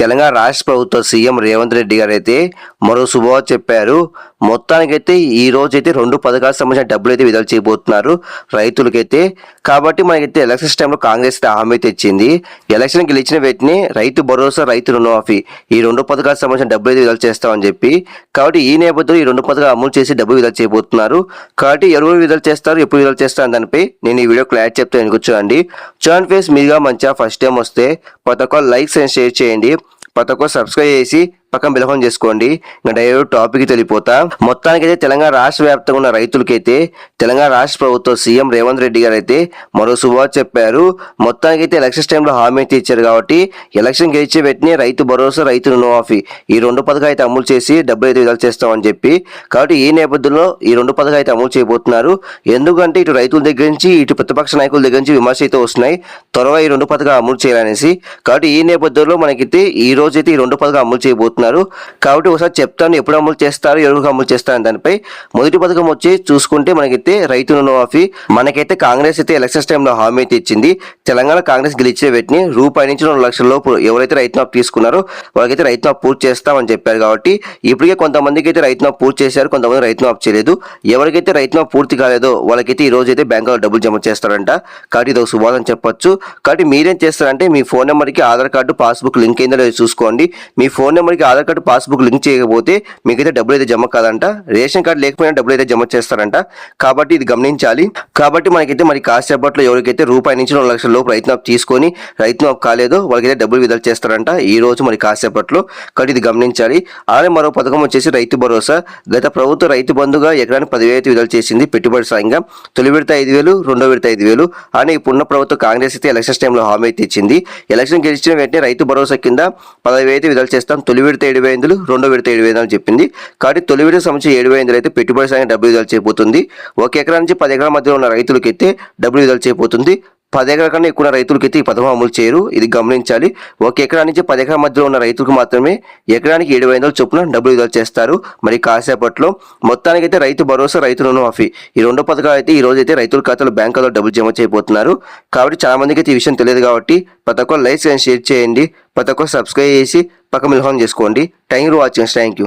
తెలంగాణ రాష్ట్ర ప్రభుత్వ సీఎం రేవంత్ రెడ్డి గారు అయితే మరో శుభవార్త చెప్పారు. మొత్తానికైతే ఈ రోజు అయితే రెండు పథకాలకు సంబంధించిన డబ్బులు అయితే విడుదల చేయబోతున్నారు రైతులకైతే. కాబట్టి మనకైతే ఎలక్షన్స్ టైంలో కాంగ్రెస్ హామీ తెచ్చింది ఎలక్షన్ గెలిచిన వెంటనే రైతు భరోసా రైతు రుణమాఫీ ఈ రెండు పథకాలకు సంబంధించిన డబ్బులు అయితే విడుదల చేస్తామని చెప్పి. కాబట్టి ఈ నేపథ్యంలో ఈ రెండు పథకాలు అమలు చేసి డబ్బులు విడుదల చేయబోతున్నారు. కాబట్టి ఎవరు విడుదల చేస్తారు ఎప్పుడు విడుదల చేస్తారు దానిపై నేను ఈ వీడియో క్లారిటీ చెప్తే ఎందుకు చూడండి. చూడండి ఫేస్ మీరుగా మంచిగా ఫస్ట్ టైం వస్తే ప్రతి ఒక్కరు లైక్స్ అండ్ షేర్ చేయండి. ప్రతి ఒక్కరు సబ్స్క్రైబ్ చేసి పక్కన బిలహం చేసుకోండి. ఇంకా డైరెక్ట్ టాపిక్ తెలిపోతా మొత్తానికైతే తెలంగాణ రాష్ట్ర వ్యాప్తంగా ఉన్న రైతులకైతే తెలంగాణ రాష్ట్ర ప్రభుత్వం సీఎం రేవంత్ రెడ్డి గారు అయితే మరో శుభవార్త చెప్పారు. మొత్తానికైతే ఎలక్షన్స్ టైంలో హామీ అయితే ఇచ్చారు కాబట్టి ఎలక్షన్ గెలిచే వెంటనే రైతు భరోసా రైతు రుణమాఫీ ఈ రెండు పథకాలు అయితే అమలు చేసి డబ్బులు అయితే విడుదల చేస్తామని చెప్పి కాబట్టి ఈ నేపథ్యంలో ఈ రెండు పథకాలు అయితే అమలు చేయబోతున్నారు. ఎందుకంటే ఇటు రైతుల దగ్గర నుంచి ఇటు ప్రతిపక్ష నాయకుల దగ్గర నుంచి విమర్శ అయితే వస్తున్నాయి. త్వరగా ఈ రెండు పథకాలు అమలు చేయాలనేసి కాబట్టి ఈ నేపథ్యంలో మనకైతే ఈ రోజు అయితే ఈ రెండు పథకాలు అమలు చేయబోతున్నారు. కాబట్టి ఒకసారి చెప్తాను ఎప్పుడు అమలు చేస్తారు ఎవరికి అమలు చేస్తారు దానిపై మొదటి పథకం వచ్చి చూసుకుంటే మనకైతే రైతు రుణమాఫీ మనకైతే కాంగ్రెస్ అయితే ఎలక్షన్స్ టైంలో హామీ అయితే ఇచ్చింది. తెలంగాణ కాంగ్రెస్ గెలిచే వెంటనే రూపాయి నుంచి రెండు లక్షల లోపు ఎవరైతే రైతు మాఫ్ తీసుకున్నారో వాళ్ళకైతే రైతు మాఫ్ పూర్తి చేస్తామని చెప్పారు కాబట్టి ఇప్పటికే కొంతమందికి అయితే రైతు మాఫ్ పూర్తి చేశారు కొంతమంది రైతు మాఫ్ చేయలేదు. ఎవరికైతే రైతు మాఫ్ పూర్తి కాలేదో వాళ్ళకైతే ఈ రోజు అయితే బ్యాంకులో డబ్బులు జమ చేస్తారంట. కాబట్టి ఇది ఒక సువాదం చెప్పొచ్చు. కాబట్టి మీరేం చేస్తారంటే మీ ఫోన్ నెంబర్కి ఆధార్ కార్డు పాస్బుక్ లింక్ అయిందో లేదో చూసుకోండి. మీ ఫోన్ నెంబర్కి ఆధార్ కార్డు పాస్బుక్ లింక్ చేయకపోతే మీకైతే డబ్బులు అయితే జమ కాదంట. రేషన్ కార్డు లేకపోయినా డబ్బులు అయితే జమ చేస్తారంట. కాబట్టి ఇది గమనించాలి. కాబట్టి మనకైతే మరి కాసేపట్లో ఎవరికైతే రూపాయి నుంచి రెండు లక్షల లోపు రైతు మాఫ్ తీసుకొని రైతు మాఫ్ కాలేదో వాళ్ళకైతే డబ్బులు విడుదల చేస్తారంట. ఈ రోజు మరి కాసేపట్లో కాబట్టి ఇది గమనించాలి. అలానే మరో పథకం వచ్చేసి రైతు భరోసా. గత ప్రభుత్వ రైతు బంధుగా ఎకరానికి పదివేలు విడుదల చేసింది పెట్టుబడి సాయంగా. తొలి విడత ఐదు వేలు రెండో విడత ఐదు వేలు. అని ఇప్పుడున్న ప్రభుత్వ కాంగ్రెస్ అయితే ఎలక్షన్స్ టైంలో హామీ అయితే ఇచ్చింది. ఎలక్షన్ గెలిచిన వెంటనే రైతు భరోసా కింద పదవి అయితే విడుదల చేస్తాం. తొలి విడత ఏడు వేలు రెండో విడత ఏడు వేలు అని చెప్పింది. కాబట్టి తొలి విడత సంబంధించి ఏడు వేలు అయితే పెట్టుబడి సాయం డబ్బులు విడుదల చేయబోతుంది. ఒక ఎకరా నుంచి పది ఎకరాల మధ్యలో ఉన్న రైతులకి అయితే డబ్బులు విడుదల చేయబోతుంది. పది ఎకరాల కన్నా ఎక్కువ రైతులకి అయితే ఈ పథకం అమలు చేయరు. ఇది గమనించాలి. ఒక ఎకరా నుంచి పది ఎకరాల మధ్యలో ఉన్న రైతులకు మాత్రమే ఎకరానికి ఏడు వందల చొప్పున డబ్బులు విడుదల చేస్తారు. మరి కాసేపట్లో మొత్తానికైతే రైతు భరోసా రైతు రుణమాఫీ. ఈ రెండు పథకాలు అయితే ఈ రోజు అయితే రైతుల ఖాతాలో బ్యాంకులో డబ్బులు జమ చేయబోతున్నారు. కాబట్టి చాలా మందికి అయితే ఈ విషయం తెలియదు కాబట్టి ప్రతి ఒక్కరు లైక్స్ అండ్ షేర్ చేయండి. ప్రతి ఒక్కరు సబ్స్క్రైబ్ చేసి పక్క మిల్హోన్ చేసుకోండి. Thank you watching thank you